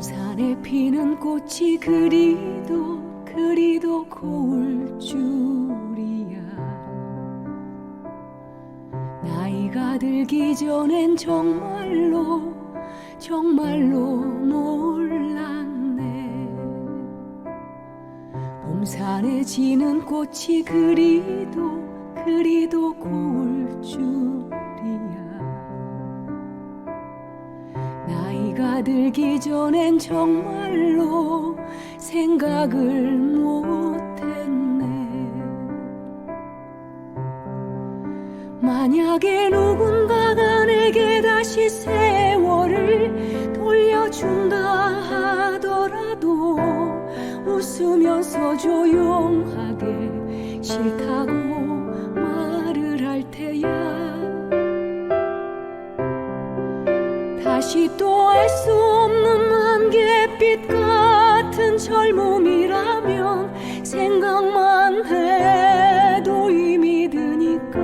산에 피는 꽃이 그리도 그리도 고울 줄이야. 나이가 들기 전엔 정말로 정말로 몰랐네. 봄산에 지는 꽃이 그리도 그리도 고울 줄 나이가 들기 전엔 정말로 생각을 못했네. 만약에 누군가가 내게 다시 세월을 돌려준다 하더라도 웃으면서 조용하게 싫다고 다시 또 알 수 없는 안개빛 같은 젊음이라면 생각만 해도 이미 드니까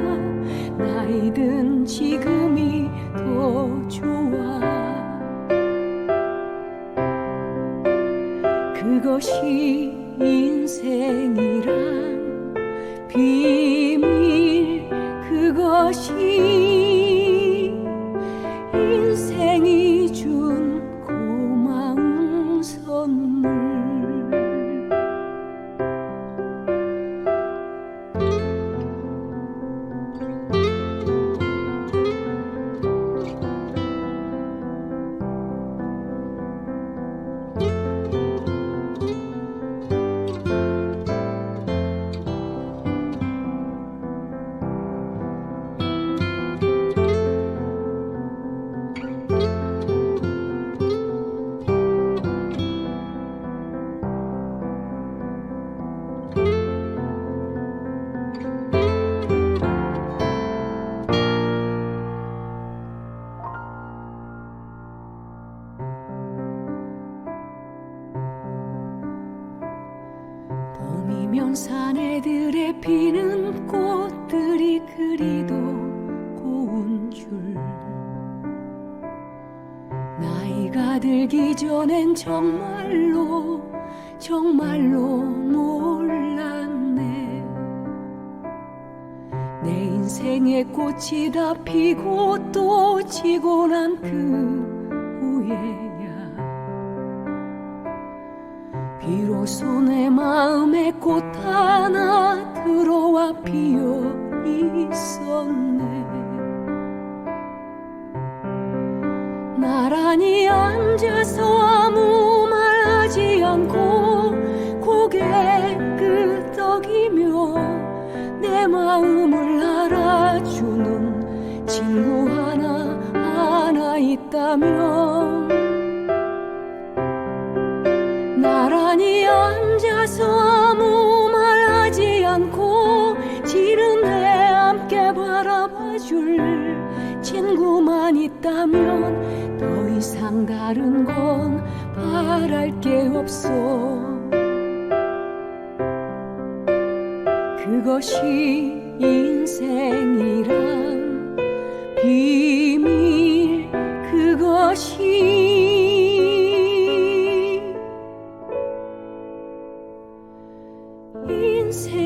나이 든 지금이 더 좋아. 그것이 인생 봄이면 사내들의 피는 꽃들이 그리도 고운 줄. 나이가 들기 전엔 정말로 정말로 몰랐네. 내 인생의 꽃이 다 피고 또 지고 난 그 후에 비로소 내 마음에 꽃 하나 들어와 피어 있었네. 나란히 앉아서 아무 말 하지 않고 고개 끄덕이며 내 마음을 알아주는 친구 하나 하나 있다면 다른 건 바랄 게 없어. 그것이 인생이란 비밀 그것이 인생.